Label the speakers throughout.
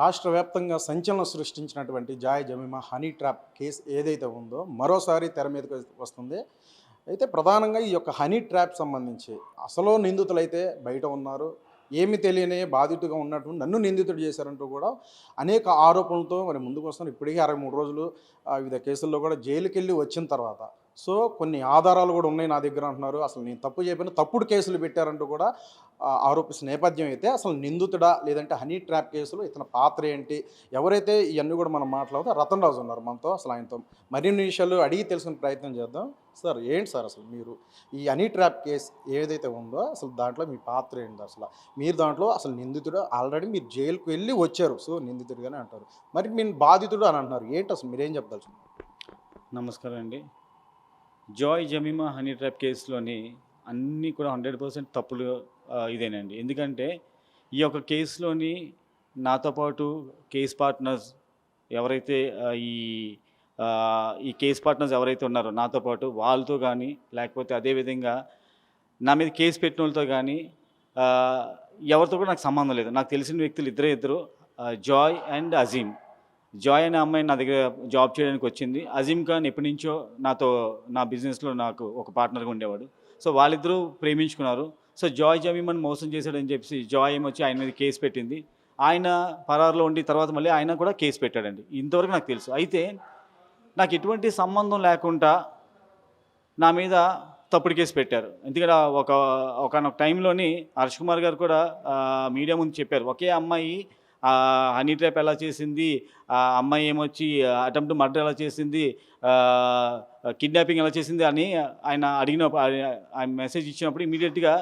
Speaker 1: రాష్ట్ర వ్యాప్తంగా సంచలనం సృష్టించినటువంటి Joy Jemima honey trap case ఏదైతే ఉందో మరోసారి తెర మీదకి వస్తుంది. అయితే ప్రధానంగా ఈ యొక్క హనీ ట్రాప్ సంబంధించి అసలు నిందితులైతే బయట ఉన్నారు. ఏమి తెలియని బాధితుగా ఉన్నట్టు నన్ను నిందితుడు చేశారంటూ కూడా అనేక ఆరోపణలతో మరి ముందుకు వస్తున్నారు. ఇప్పటికీ అరవై మూడు రోజులు వివిధ కేసుల్లో కూడా జైలుకి వెళ్ళి వచ్చిన తర్వాత సో కొన్ని ఆధారాలు కూడా ఉన్నాయి నా దగ్గర అంటున్నారు. అసలు నేను తప్పు చెప్పిన తప్పుడు కేసులు పెట్టారంటూ కూడా ఆరోపిస్తున్న నేపథ్యం అయితే అసలు నిందితుడా లేదంటే హనీ ట్రాప్ కేసులో ఇతని పాత్ర ఏంటి? ఎవరైతే ఇవన్నీ కూడా మనం మాట్లాడితే రతన్ రాజు ఉన్నారు మనతో. అసలు ఆయనతో మరిన్ని విషయాలు అడిగి తెలుసుకునే ప్రయత్నం చేద్దాం. సార్ ఏంటి సార్ అసలు మీరు? ఈ హనీ ట్రాప్ కేసు ఏదైతే ఉందో అసలు దాంట్లో మీ పాత్ర ఏంటి అసలు? మీరు దాంట్లో అసలు నిందితుడు ఆల్రెడీ మీరు జైలుకు వెళ్ళి వచ్చారు. సో నిందితుడిగానే అంటారు. మరి మీరు బాధితుడు అని అంటున్నారు. ఏంటి అసలు మీరేం చెప్పదలుచున్నారు
Speaker 2: నమస్కారం అండి. జాయ్ జమీమా హనీ ట్రాప్ కేసులోని అన్నీ కూడా హండ్రెడ్ పర్సెంట్ తప్పులు ఇదేనండి. ఎందుకంటే ఈ యొక్క కేసులోని నాతో పాటు కేస్ పార్ట్నర్స్ ఎవరైతే ఈ ఈ కేస్ పార్ట్నర్స్ ఎవరైతే ఉన్నారో నాతో పాటు వాళ్ళతో కానీ లేకపోతే అదేవిధంగా నా మీద కేసు పెట్టిన వాళ్ళతో కానీ ఎవరితో కూడా నాకు సంబంధం లేదు. నాకు తెలిసిన వ్యక్తులు ఇద్దరే ఇద్దరు జాయ్ అండ్ అజీమ్. జాయ్ అనే అమ్మాయి నా దగ్గర జాబ్ చేయడానికి వచ్చింది. అజీమ్ ఖాన్ ఎప్పటి నుంచో నాతో నా బిజినెస్లో నాకు ఒక పార్ట్నర్గా ఉండేవాడు. సో వాళ్ళిద్దరూ ప్రేమించుకున్నారు. సో జాయ్ జమీమన్ మోసం చేశాడని చెప్పి జాయ్ ఏమొచ్చి ఆయన మీద కేసు పెట్టింది. ఆయన పరారులో ఉండి తర్వాత మళ్ళీ ఆయన కూడా కేసు పెట్టాడండి. ఇంతవరకు నాకు తెలుసు. అయితే నాకు ఎటువంటి సంబంధం లేకుండా నా మీద తప్పుడు కేసు పెట్టారు. ఎందుకంటే ఒక ఒకనొక టైంలోని హర్ష్ కుమార్ గారు కూడా మీడియా ముందు చెప్పారు. ఒకే అమ్మాయి హనీ ట్రాప్ ఎలా చేసింది? ఆ అమ్మాయి ఏమొచ్చి అటెంప్ట్ మర్డర్ ఎలా చేసింది? కిడ్నాపింగ్ ఎలా చేసింది అని ఆయన అడిగిన ఆయన మెసేజ్ ఇచ్చినప్పుడు ఇమీడియట్గా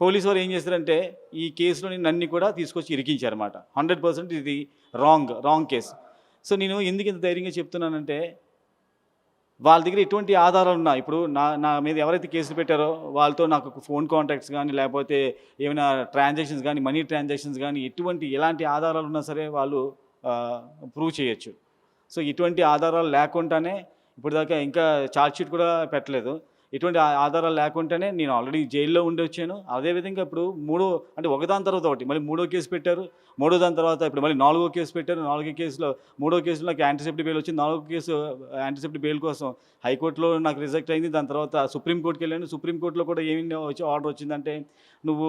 Speaker 2: పోలీసు వారు ఏం చేశారంటే ఈ కేసులోని నన్ను కూడా తీసుకొచ్చి ఇరికించారన్నమాట. హండ్రెడ్ పర్సెంట్ ఇది రాంగ్ రాంగ్ కేసు. సో నేను ఎందుకు ఇంత ధైర్యంగా చెప్తున్నానంటే వాళ్ళ దగ్గర ఎటువంటి ఆధారాలు ఉన్నా ఇప్పుడు నా నా మీద ఎవరైతే కేసులు పెట్టారో వాళ్ళతో నాకు ఫోన్ కాంటాక్ట్స్ కానీ లేకపోతే ఏమైనా ట్రాన్సాక్షన్స్ కానీ మనీ ట్రాన్సాక్షన్స్ కానీ ఎటువంటి ఎలాంటి ఆధారాలు ఉన్నా సరే వాళ్ళు ప్రూవ్ చేయొచ్చు. సో ఇటువంటి ఆధారాలు లేకుండానే ఇప్పుడు దాకా ఇంకా ఛార్జ్ షీట్ కూడా పెట్టలేదు. ఇటువంటి ఆధారాలు లేకుండానే నేను ఆల్రెడీ జైల్లో ఉండి వచ్చాను. అదేవిధంగా ఇప్పుడు మూడో అంటే ఒకదాని తర్వాత ఒకటి మళ్ళీ మూడో కేసు పెట్టారు. మూడో దాని తర్వాత ఇప్పుడు మళ్ళీ నాలుగో కేసు పెట్టారు. నాలుగో కేసులో మూడో కేసులో నాకు యాంటీసెప్టిక్ బెయిల్ వచ్చింది. నాలుగో కేసు యాంటీసెప్టిక్ బెయిల్ కోసం హైకోర్టులో నాకు రిజెక్ట్ అయింది. దాని తర్వాత సుప్రీంకోర్టుకి వెళ్ళాను. సుప్రీంకోర్టులో కూడా ఏమి వచ్చి ఆర్డర్ వచ్చిందంటే నువ్వు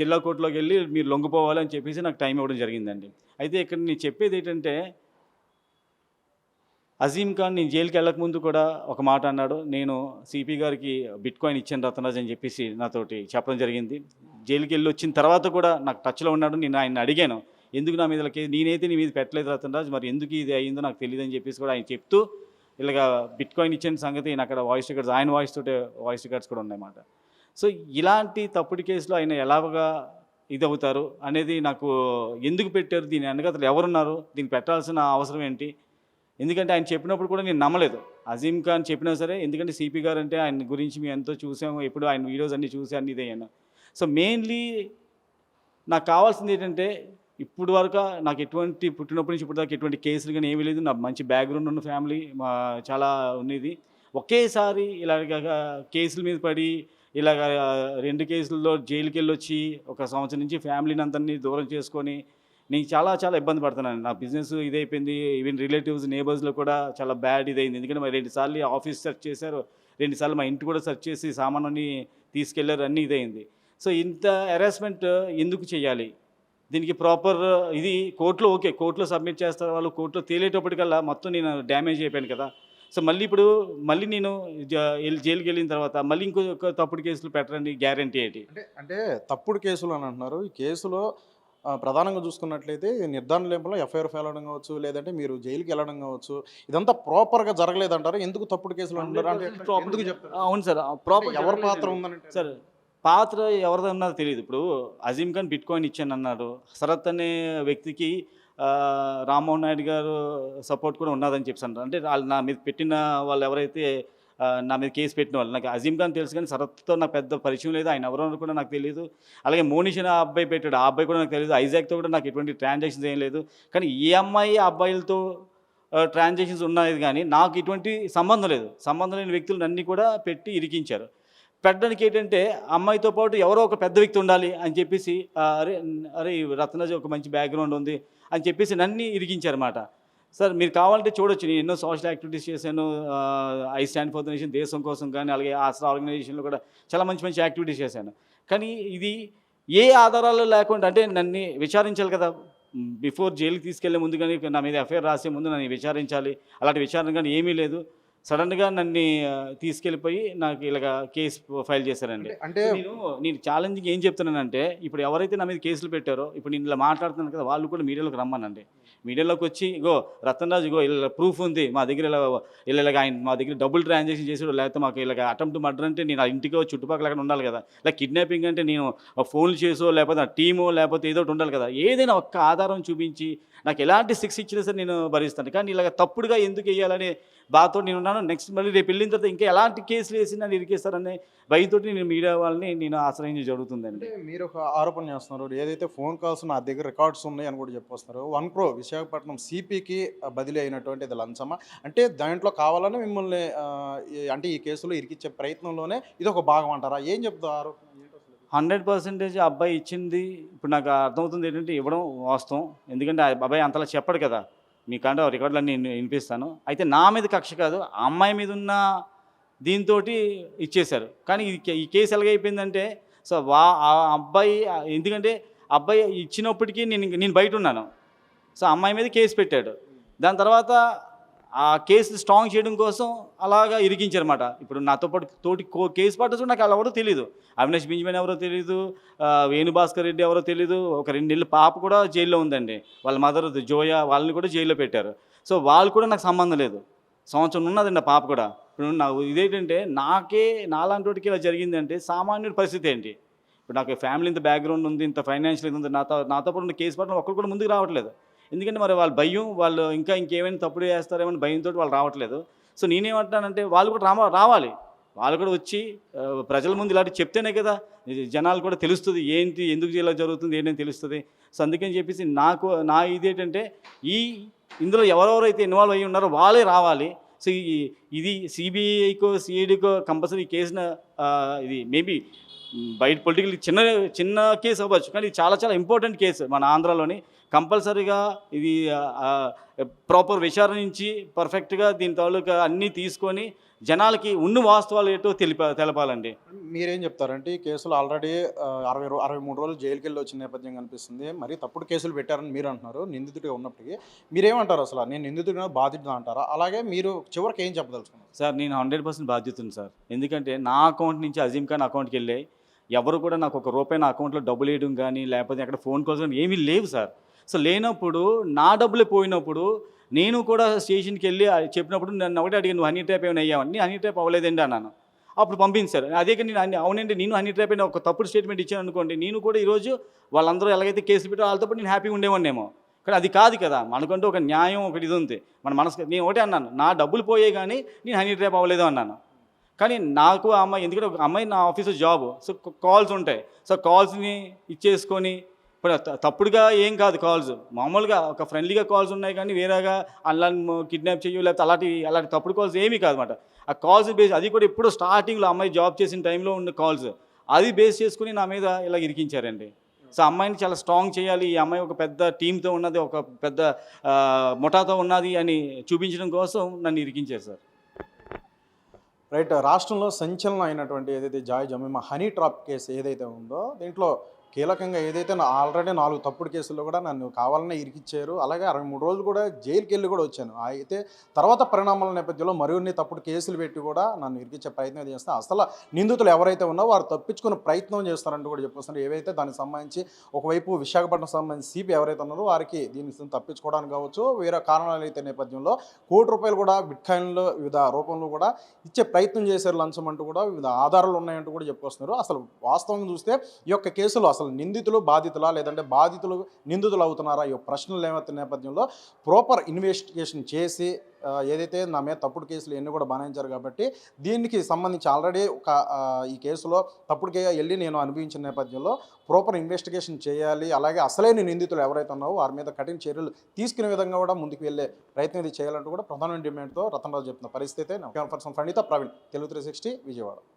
Speaker 2: జిల్లా కోర్టులోకి వెళ్ళి మీరు లొంగిపోవాలి అని చెప్పేసి నాకు టైం ఇవ్వడం జరిగిందండి. అయితే ఇక్కడ నేను చెప్పేది ఏంటంటే అజీమ్ ఖాన్ నేను జైలుకి వెళ్ళక ముందు కూడా ఒక మాట అన్నాడు. నేను సిపి గారికి బిట్ కాయిన్ ఇచ్చాను రత్నరాజ్ అని చెప్పేసి నాతోటి చెప్పడం జరిగింది. జైలుకి వెళ్ళి వచ్చిన తర్వాత కూడా నాకు టచ్లో ఉన్నాడు. నేను ఆయన అడిగాను. ఎందుకు నా మీద నేనైతే నీ మీద పెట్టలేదు రతనరాజ్. మరి ఎందుకు ఇది అయ్యిందో నాకు తెలియదు అని చెప్పేసి కూడా ఆయన చెప్తూ ఇలాగ బిట్ కాయిన్ ఇచ్చిన సంగతి నేను అక్కడ వాయిస్ రికార్డ్స్ ఆయన వాయిస్ తోటే వాయిస్ రికార్డ్స్ కూడా ఉన్నాయన్నమాట. సో ఇలాంటి తప్పుడు కేసులో ఆయన ఎలాగా ఇది అవుతారు అనేది నాకు ఎందుకు పెట్టారు? దీని వెనకతలు ఎవరున్నారు? దీన్ని పెట్టాల్సిన అవసరం ఏంటి? ఎందుకంటే ఆయన చెప్పినప్పుడు కూడా నేను నమ్మలేదు. అజీమ్ ఖాన్ చెప్పినా సరే ఎందుకంటే సిపి గారు అంటే ఆయన గురించి మేము ఎంతో చూసాము ఎప్పుడు ఆయన వీడియోస్ అన్నీ చూసి అన్నీ ఇదయ్యాను. సో మెయిన్లీ నాకు కావాల్సింది ఏంటంటే ఇప్పుడు వరకు నాకు ఎటువంటి పుట్టినప్పటి నుంచి ఇప్పటిదాకా దాకా ఎటువంటి కేసులు కానీ ఏమీ లేదు. నాకు మంచి బ్యాక్గ్రౌండ్ ఉన్న ఫ్యామిలీ మా చాలా ఉన్నది. ఒకేసారి ఇలాగ కేసుల మీద పడి ఇలాగ రెండు కేసుల్లో జైలుకి వెళ్ళొచ్చి ఒక సంవత్సరం నుంచి ఫ్యామిలీని అంతని దూరం చేసుకొని నేను చాలా చాలా ఇబ్బంది పడుతున్నాను. నా బిజినెస్ ఇదైపోయింది. ఈవెన్ రిలేటివ్స్ నేబర్స్లో కూడా చాలా బ్యాడ్ ఇదైంది. ఎందుకంటే మరి రెండుసార్లు ఆఫీస్ సెర్చ్ చేశారు. రెండుసార్లు మా ఇంటి కూడా సెర్చ్ చేసి సామాన్ని తీసుకెళ్ళారు అన్నీ ఇదైంది. సో ఇంత హెరాస్మెంట్ ఎందుకు చేయాలి? దీనికి ప్రాపర్ ఇది కోర్టులో ఓకే కోర్టులో సబ్మిట్ చేస్తారు వాళ్ళు. కోర్టులో తేలేటప్పటికల్లా మొత్తం నేను డ్యామేజ్ అయిపోయాను కదా. సో మళ్ళీ ఇప్పుడు మళ్ళీ నేను జైలుకి వెళ్ళిన తర్వాత మళ్ళీ ఇంకొక తప్పుడు కేసులు పెట్టరండి గ్యారంటీ ఏంటి?
Speaker 1: అంటే అంటే తప్పుడు కేసులు అని అంటున్నారు. ఈ కేసులో ప్రధానంగా చూసుకున్నట్లయితే నిర్ధారణ లేపంలో ఎఫ్ఐఆర్ ఫైల్ అవడం కావచ్చు లేదంటే మీరు జైలుకి వెళ్ళడం కావచ్చు ఇదంతా ప్రాపర్గా జరగలేదంటారు? ఎందుకు తప్పుడు కేసులు అంటారు అంటే ఎట్లా- ఎందుకు చెప్తారు?
Speaker 2: అవును సార్ ప్రాపర్
Speaker 1: ఎవరి పాత్ర ఉందని
Speaker 2: సార్ పాత్ర ఎవరిదన్నది తెలియదు. ఇప్పుడు అజీమ్ ఖాన్ బిట్ కాయిన్ ఇచ్చాను అన్నారు శరత్ అనే వ్యక్తికి రామ్మోహన్ నాయుడు గారు సపోర్ట్ కూడా ఉన్నదని చెప్పి అంటే వాళ్ళు నా మీద పెట్టిన వాళ్ళు ఎవరైతే నా మీద కేసు పెట్టిన వాళ్ళు. నాకు అజీమ్ ఖాన్ తెలుసు కానీ శరత్తో నాకు పెద్ద పరిచయం లేదు. ఆయన ఎవరో కూడా నాకు తెలియదు అలాగే మోనిష్ అనే అబ్బాయి పెట్టాడు. ఆ అబ్బాయి కూడా నాకు తెలియదు ఐజాక్తో కూడా నాకు ఎటువంటి ట్రాన్సాక్షన్స్ ఏం లేదు. కానీ ఈ అమ్మాయి ఆ అబ్బాయిలతో ట్రాన్సాక్షన్స్ ఉన్నది కానీ నాకు ఇటువంటి సంబంధం లేదు. సంబంధం లేని వ్యక్తులు అన్నీ కూడా పెట్టి ఇరికించారు. పెట్టడానికి ఏంటంటే అమ్మాయితో పాటు ఎవరో ఒక పెద్ద వ్యక్తి ఉండాలి అని చెప్పేసి అరే అరే రత్నజ ఒక మంచి బ్యాక్గ్రౌండ్ ఉంది అని చెప్పేసి నన్ను ఇరిగించారన్నమాట సార్ మీరు కావాలంటే చూడొచ్చు. నేను ఎన్నో సోషల్ యాక్టివిటీస్ చేశాను. I stand for the nation దేశం కోసం కానీ అలాగే ఆసరా ఆర్గనైజేషన్లో కూడా చాలా మంచి మంచి యాక్టివిటీస్ చేశాను. కానీ ఇది ఏ ఆధారాలు లేకుండా అంటే నన్ను విచారించాలి కదా. బిఫోర్ జైలుకి తీసుకెళ్ళే ముందు కానీ నా మీద ఎఫ్ఐఆర్ రాసే ముందు నన్ను విచారించాలి. అలాంటి విచారణ కానీ ఏమీ లేదు. సడన్గా నన్ను తీసుకెళ్ళిపోయి నాకు ఇలాగ కేసు ఫైల్ చేశారండి.
Speaker 1: అంటే
Speaker 2: నేను నేను ఛాలెంజింగ్ ఏం చెప్తున్నానంటే ఇప్పుడు ఎవరైతే నా మీద కేసులు పెట్టారో ఇప్పుడు నేను ఇలా మాట్లాడుతున్నాను కదా వాళ్ళు కూడా మీడియాలోకి రమ్మనండి. మీడియాలోకి వచ్చి ఇగో రతన్రాజు ఇగో ఇలా ప్రూఫ్ ఉంది మా దగ్గర ఇలా ఇలా ఇలాగ ఆయన మా దగ్గర డబుల్ ట్రాన్సాక్షన్ చేసాడు లేకపోతే మాకు ఇలాగ అటెంప్ట్ మర్డర్ అంటే నేను ఆ ఇంటికో చుట్టుపక్కల అక్కడ ఉండాలి కదా. ఇలా కిడ్నాపింగ్ అంటే నేను ఫోన్లు చేసో లేకపోతే నా టీమో లేకపోతే ఏదో ఒకటి ఉండాలి కదా. ఏదైనా ఒక్క ఆధారం చూపించి నాకు ఎలాంటి శిక్ష ఇచ్చినా సరే నేను భరిస్తాను. కానీ ఇలాగ తప్పుడుగా ఎందుకు వేయాలని బాధతో నేను ఉన్నాను. నెక్స్ట్ మళ్ళీ రేపు వెళ్ళిన తర్వాత ఇంకా ఎలాంటి కేసులు వేసి నన్ను ఇరికేస్తారనే భయంతో నేను మీడియా వాళ్ళని నేను ఆశ్రయించి జరుగుతుందండి.
Speaker 1: మీరు ఒక ఆరోపణ చేస్తున్నారు. ఏదైతే ఫోన్ కాల్స్ నా దగ్గర రికార్డ్స్ ఉన్నాయి అని కూడా చెప్పొస్తున్నారు. వన్ క్రో విశాఖపట్నం సిపికి బదిలీ అయినటువంటి ఇది లంచమా? అంటే దాంట్లో కావాలని మిమ్మల్ని అంటే ఈ కేసులో ఇరికిచ్చే ప్రయత్నంలోనే ఇది ఒక భాగం అంటారా? ఏం చెప్తారు
Speaker 2: హండ్రెడ్ పర్సెంటేజ్ అబ్బాయి ఇచ్చింది. ఇప్పుడు నాకు అర్థమవుతుంది ఏంటంటే ఇవ్వడం వాస్తవం. ఎందుకంటే ఆ అబ్బాయి అంతలా చెప్పడు కదా. మీకంటే రికార్డులన్నీ వినిపిస్తాను. అయితే నా మీద కక్ష కాదు ఆ అమ్మాయి మీద ఉన్న దీంతో ఇచ్చేశారు. కానీ ఈ కేసు ఎలాగైపోయిందంటే సో వా ఆ అబ్బాయి ఎందుకంటే అబ్బాయి ఇచ్చినప్పటికీ నేను నేను బయట ఉన్నాను. సో అమ్మాయి మీద కేసు పెట్టాడు. దాని తర్వాత ఆ కేసు స్ట్రాంగ్ చేయడం కోసం అలాగా ఇరికించారన్నమాట. ఇప్పుడు నాతో పాటు తోటి కో కేసు పట్టచ్చు నాకు అలా ఎవరో తెలియదు అవినాష్ బింజ్మన్ ఎవరో తెలియదు వేణుభాస్కర్ రెడ్డి ఎవరో తెలియదు ఒక రెండు నెలల పాప కూడా జైల్లో ఉందండి. వాళ్ళ మదర్ జోయా వాళ్ళని కూడా జైల్లో పెట్టారు. సో వాళ్ళు కూడా నాకు సంబంధం లేదు. సంవత్సరం ఉన్నదండి ఆ పాప కూడా. ఇప్పుడు నాకు ఇదేంటంటే నాకే నాలాంటి వాటికి ఇలా జరిగిందంటే సామాన్యుడి పరిస్థితి ఏంటి? ఇప్పుడు నాకు ఫ్యామిలీ ఇంత బ్యాక్గ్రౌండ్ ఉంది ఇంత ఫైనాన్షియల్ ఉంది నాతో నాతో పాటు ఉన్న కేసు పట్ల ఒక్కరు కూడా ముందుకు రావట్లేదు. ఎందుకంటే మరి వాళ్ళ భయం వాళ్ళు ఇంకా ఇంకేమైనా తప్పుడు చేస్తారేమో భయంతో వాళ్ళు రావట్లేదు. సో నేనేమంటానంటే వాళ్ళు కూడా రావ రావాలి. వాళ్ళు కూడా వచ్చి ప్రజల ముందు ఇలాంటి చెప్తేనే కదా జనాలు కూడా తెలుస్తుంది ఏంటి ఎందుకు ఇలా జరుగుతుంది ఏంటని తెలుస్తుంది. సో అందుకని చెప్పేసి నాకు నా ఇది ఏంటంటే ఈ ఇందులో ఎవరెవరైతే ఇన్వాల్వ్ అయ్యి ఉన్నారో వాళ్ళే రావాలి. సో ఈ ఇది సిబిఐకో సిఐడికో కంపల్సరీ కేసున ఇది మేబీ బయట పొలిటికల్ చిన్న చిన్న కేసు అవ్వచ్చు కానీ ఇది చాలా చాలా ఇంపార్టెంట్ కేసు మన ఆంధ్రాలోని. కంపల్సరీగా ఇది ప్రాపర్ విచారించి పర్ఫెక్ట్గా దీని తాలూకా అన్నీ తీసుకొని జనాలకి ఉన్న వాస్తవాలు ఏంటో తెలిప తెలపాలండి.
Speaker 1: మీరేం చెప్తారంటే ఈ కేసులు ఆల్రెడీ అరవై అరవై మూడు రోజులు జైలుకి వెళ్ళి వచ్చిన నేపథ్యం కనిపిస్తుంది. మరి తప్పుడు కేసులు పెట్టారని మీరు అంటున్నారు నిందితుడిగా ఉన్నప్పటికీ. మీరేమంటారు అసలు? నేను నిందితుడిగా బాధితుడు అంటారా? అలాగే మీరు చివరికి ఏం చెప్పదలుచుకున్నారు?
Speaker 2: సార్ నేను హండ్రెడ్ పర్సెంట్ బాధ్యతను సార్. ఎందుకంటే నా అకౌంట్ నుంచి అజీమ్ ఖాన్ అకౌంట్కి వెళ్ళాయి. ఎవరు కూడా నాకు ఒక రూపాయి నా అకౌంట్లో డబ్బులు వేయడం కానీ లేకపోతే అక్కడ ఫోన్ కాల్స్ కానీ ఏమీ లేవు సార్. సో లేనప్పుడు నా డబ్బులు పోయినప్పుడు నేను కూడా స్టేషన్కి వెళ్ళి చెప్పినప్పుడు నన్ను ఒకటి అడిగి నువ్వు హనీ ట్యాప్ ఏమైనా అయ్యావని హనీ ట్యాప్ అవ్వలేదండి అన్నాను. అప్పుడు పంపించారు అదే కానీ నేను అన్ని- అవునండి నేను హనీ ట్యాప్ అయిన ఒక తప్పుడు స్టేట్మెంట్ ఇచ్చాను అనుకోండి నేను కూడా ఈరోజు వాళ్ళందరూ ఎలాగైతే కేసులు పెట్టారో వాళ్ళతో పాటు నేను హ్యాపీగా ఉండేవాడినేమో. కానీ అది కాదు కదా మనకంటూ ఒక న్యాయం ఒకటి ఇది ఉంది. మన మనసు నేను ఒకటే అన్నాను నా డబ్బులు పోయే కానీ నేను హనీ ట్యాప్ అవ్వలేదు అన్నాను. కానీ నాకు ఆ అమ్మాయి ఎందుకంటే ఒక అమ్మాయి నా ఆఫీస్లో జాబ్ సో కాల్స్ ఉంటాయి. సో కాల్స్ని ఇచ్చేసుకొని ఇప్పుడు తప్పుడుగా ఏం కాదు కాల్స్. మామూలుగా ఒక ఫ్రెండ్లీగా కాల్స్ ఉన్నాయి కానీ వేరేగా అలా కిడ్నాప్ చేయు లేకపోతే అలాంటి అలాంటి తప్పుడు కాల్స్ ఏమీ కాదనమాట ఆ కాల్స్ బేస్ అది కూడా ఎప్పుడు స్టార్టింగ్లో అమ్మాయి జాబ్ చేసిన టైంలో ఉన్న కాల్స్. అది బేస్ చేసుకుని నా మీద ఇలా ఇరికించారండి. సో అమ్మాయిని చాలా స్ట్రాంగ్ చేయాలి ఈ అమ్మాయి ఒక పెద్ద టీంతో ఉన్నది ఒక పెద్ద ముఠాతో ఉన్నది అని చూపించడం కోసం నన్ను ఇరికించారు సార్.
Speaker 1: రైట్ రాష్ట్రంలో సంచలనం అయినటువంటి ఏదైతే Joy Jemima honey trap case ఏదైతే ఉందో దీంట్లో కీలకంగా ఏదైతే నా ఆల్రెడీ నాలుగు తప్పుడు కేసుల్లో కూడా నన్ను కావాలనే ఇరికిచ్చారు. అలాగే అరవై మూడు రోజులు కూడా జైలుకి వెళ్ళి కూడా వచ్చాను. అయితే తర్వాత పరిణామాల నేపథ్యంలో మరిన్ని తప్పుడు కేసులు పెట్టి కూడా నన్ను ఇరికిచ్చే ప్రయత్నం చేస్తే అసలు నిందితులు ఎవరైతే ఉన్నారో వారు తప్పించుకునే ప్రయత్నం చేస్తారంటూ కూడా చెప్పొస్తున్నారు. ఏవైతే దానికి సంబంధించి ఒకవైపు విశాఖపట్నం సంబంధించి సిపి ఎవరైతే ఉన్నారో వారికి దీనికి తప్పించుకోవడానికి కావచ్చు వేరే కారణాలు అయితే నేపథ్యంలో కోటి రూపాయలు కూడా బిట్కాయిన్లో వివిధ రూపంలో కూడా ఇచ్చే ప్రయత్నం చేశారు లంచం అంటూ కూడా వివిధ ఆధారాలు ఉన్నాయంటూ కూడా చెప్పుకొస్తున్నారు అసలు వాస్తవంగా చూస్తే ఈ యొక్క కేసులో అసలు నిందితులు బాధితులా లేదంటే బాధితులు నిందితులు అవుతున్నారా? ఈ ప్రశ్నలు ఏమవుతున్న నేపథ్యంలో ప్రాపర్ ఇన్వెస్టిగేషన్ చేసి ఏదైతే నా మీద తప్పుడు కేసులు ఎన్ని కూడా బనాయించారు కాబట్టి దీనికి సంబంధించి ఆల్రెడీ ఒక ఈ కేసులో తప్పుడుగా వెళ్ళి నేను అనుభవించిన నేపథ్యంలో ప్రాపర్ ఇన్వెస్టిగేషన్ చేయాలి. అలాగే అసలైన నిందితులు ఎవరైతే ఉన్నారో వారి మీద కఠిన చర్యలు తీసుకునే విధంగా కూడా ముందుకు వెళ్ళే ప్రయత్నం ఇది చేయాలంటూ కూడా ప్రధాన డిమాండ్తో రతనరాజు చెప్తున్న పరిస్థితి person Phanitha Praveen Telugu three sixty Vijayawada